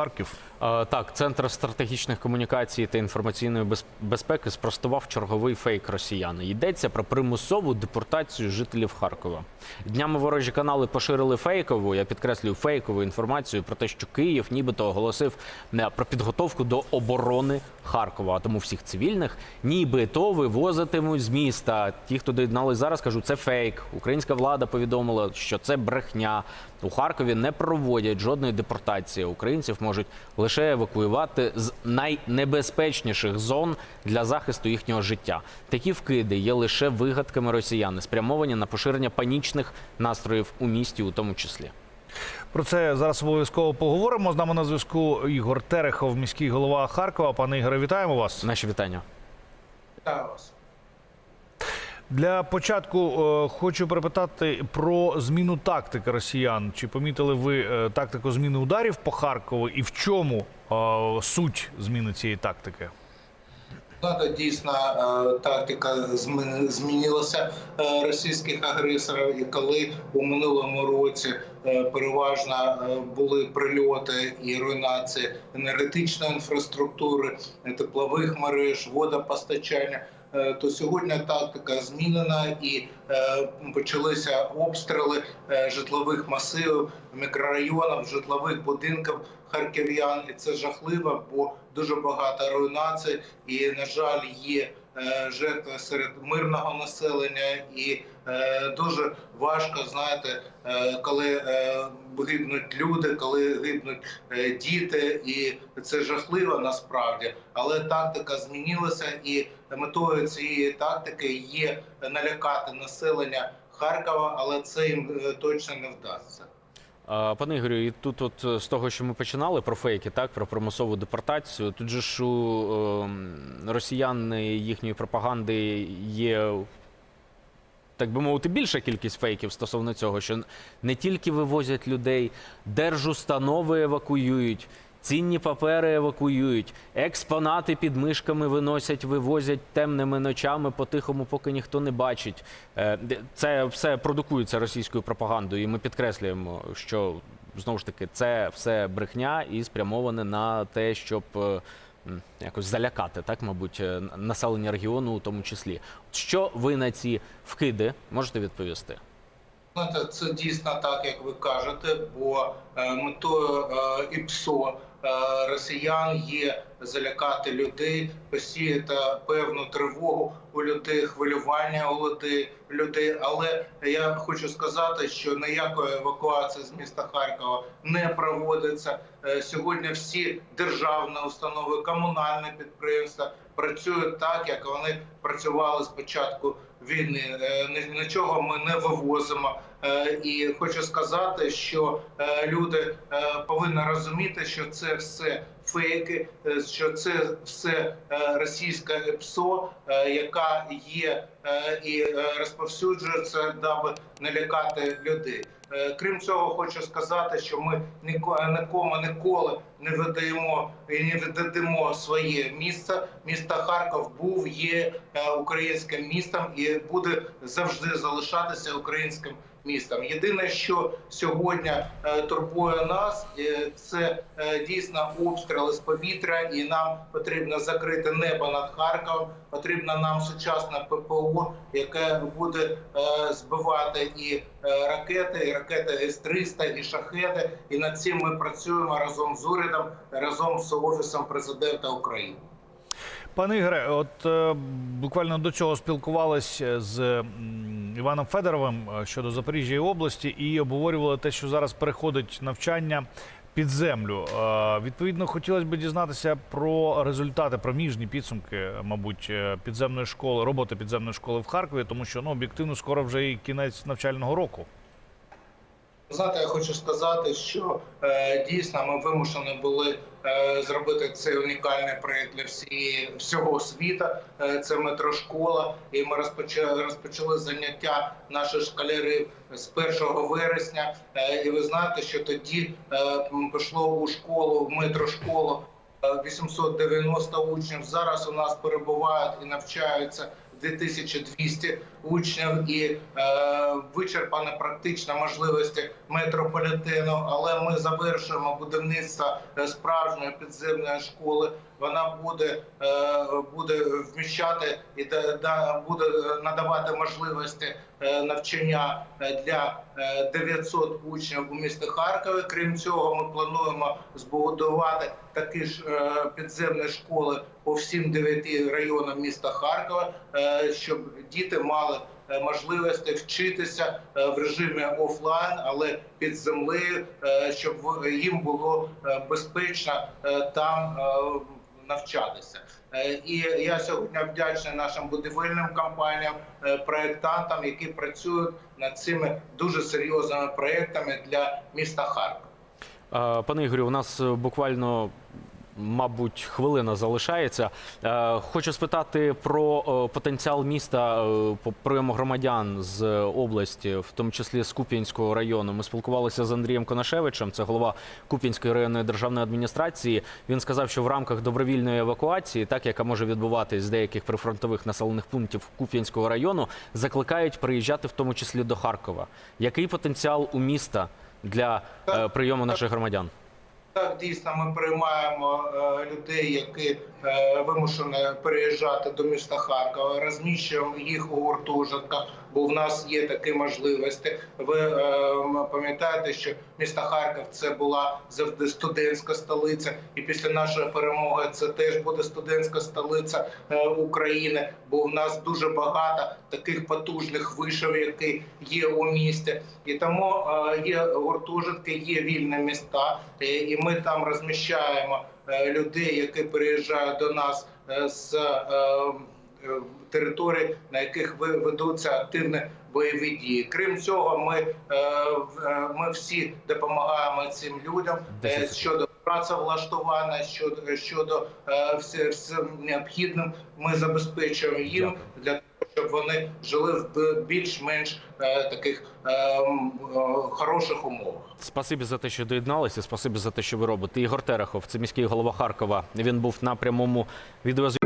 Харків. Так, центр стратегічних комунікацій та інформаційної безпеки спростував черговий фейк росіян. Йдеться про примусову депортацію жителів Харкова. Днями ворожі канали поширили фейкову, я підкреслюю фейкову інформацію про те, що Київ нібито оголосив е, про підготовку до оборони Харкова. А тому всіх цивільних нібито вивозитимуть з міста. Ті, хто доєднались зараз, кажуть, це фейк. Українська влада повідомила, що це брехня. У Харкові не проводять жодної депортації. Українців можуть лише евакуювати з найнебезпечніших зон для захисту їхнього життя. Такі вкиди є лише вигадками росіян, спрямовані на поширення панічних настроїв у місті, у тому числі. Про це зараз обов'язково поговоримо. З нами на зв'язку Ігор Терехов, міський голова Харкова. Пане Ігоре, вітаємо вас. Наші вітання. Вітаю вас. Для початку е, хочу перепитати про зміну тактики росіян. Чи помітили ви е, тактику зміни ударів по Харкову і в чому е, суть зміни цієї тактики? Дійсно е, тактика зміни- змінилася російських агресорів, і коли у минулому році переважно були прильоти і руйнації енергетичної інфраструктури, теплових мереж, водопостачання. Е, То сьогодні тактика змінена і е, почалися обстріли е, житлових масивів, мікрорайонів, житлових будинків харків'ян. І це жахливо, бо дуже багато руйнацій, і на жаль, є жертви серед мирного населення, і е, дуже важко знаєте, е, коли е, гибнуть люди, коли гибнуть е, діти, і це жахливо насправді. Але тактика змінилася, і метою цієї тактики є налякати населення Харкова, але це їм е, точно не вдасться. Пане Ігорю, і тут, от е, з того, що ми починали про фейки, так про примусову депортацію. Тут же ж у е, росіян їхньої пропаганди є. Так би мовити, більша кількість фейків стосовно цього, що не тільки вивозять людей, держустанови евакуюють, цінні папери евакуюють, експонати під мишками виносять, вивозять темними ночами по-тихому, поки ніхто не бачить. Е, Це все продукується російською пропагандою, і ми підкреслюємо, що знову ж таки це все брехня і спрямоване на те, щоб е, якось залякати, так, мабуть, е, населення регіону у тому числі. Що ви на ці вкиди можете відповісти? Це дійсно так, як ви кажете, бо метою ІПСО росіян є залякати людей, посіяти певну тривогу у людей, хвилювання у людей. Але я хочу сказати, що ніякої евакуації з міста Харкова не проводиться. Е, Сьогодні всі державні установи, комунальні підприємства працюють так, як вони працювали з початку війни. Е, ні- Нічого ми не вивозимо. Е, І хочу сказати, що е, люди е, повинні розуміти, що це все фейки, що це все е, російська ЕПСО, е, яка є і розповсюджується, даби налякати людей. Крім цього, хочу сказати, що ми ніко- нікому ніколи не видаємо і не віддамо своє місце. Місто Харків був, є українським містом і буде завжди залишатися українським містом. Єдине, що сьогодні е, турбує нас, е, це е, дійсно обстріли з повітря, і нам потрібно закрити небо над Харковом. Потрібно нам сучасне ППО, яке буде збивати і ракети, і ракети С-300, і шахеди. І над цим ми працюємо разом з урядом, разом з офісом президента України. Пане Ігоре, от е, буквально до цього спілкувались з Іваном Федоровим е, щодо Запоріжжя і області і обговорювали те, що зараз переходить навчання під землю. Е, відповідно, хотілося б дізнатися про результати, проміжні підсумки, мабуть, е, підземної школи, роботи підземної школи в Харкові, тому що ну об'єктивно скоро вже і кінець навчального року. Знаєте, я хочу сказати, що е, дійсно ми вимушені були е, зробити цей унікальний проєкт для всієї всього світу. Е, це метрошкола, і ми розпочали, розпочали заняття наших школярів з 1 вересня. Е, і ви знаєте, що тоді е, пішло у школу, в метрошколу. е, 890 учнів зараз у нас перебувають і навчаються 2200 учнів і е, вичерпана практично можливості метрополітену. Але ми завершуємо будівництво е, справжньої підземної школи. Вона буде, е, буде вміщати і да- буде надавати можливості е, навчання е, для е, 900 учнів у місті Харкові. Крім цього, ми плануємо збудувати такі ж е, підземні школи по всім дев'яти районам міста Харкова, е, щоб діти мали е, можливості вчитися е, в режимі офлайн, але під землею, е, щоб їм було е, безпечно е, там е, навчатися. Е, І я сьогодні вдячний нашим будівельним компаніям, е, проєктантам, які працюють над цими дуже серйозними проєктами для міста Харкова. Пане Ігорю, у нас е, буквально. Мабуть, хвилина залишається. Е, Хочу спитати про е, потенціал міста е, по прийому громадян з області, в тому числі з Куп'янського району. Ми спілкувалися з Андрієм Конашевичем, це голова Куп'янської районної державної адміністрації. Він сказав, що в рамках добровільної евакуації, так яка може відбуватись з деяких прифронтових населених пунктів Куп'янського району, закликають приїжджати в тому числі до Харкова. Який потенціал у міста для прийому наших громадян? Так, дійсно, ми приймаємо е, людей, які е, вимушені переїжджати до міста Харкова, розміщуємо їх у гуртожитках, бо в нас є такі можливості. Ви е, пам'ятаєте, що місто Харків це була завжди студентська столиця, і після нашої перемоги це теж буде студентська столиця е, України, бо в нас дуже багато таких потужних вишів, які є у місті, і тому е, є гуртожитки, є вільні міста, е, і ми там розміщаємо е, людей, які приїжджають до нас е, з е, територій, на яких ведуться активні бойові дії. Крім цього, ми, е, е, ми всі допомагаємо цим людям е, щодо працевлаштування, щодо щодо всім необхідним. Ми забезпечуємо їм для того, щоб вони жили в більш-менш таких хороших умовах. Спасибі за те, що доєдналися. Спасибі за те, що ви робите. Ігор Терехов, це міський голова Харкова. Він був на прямому відеозв'язку.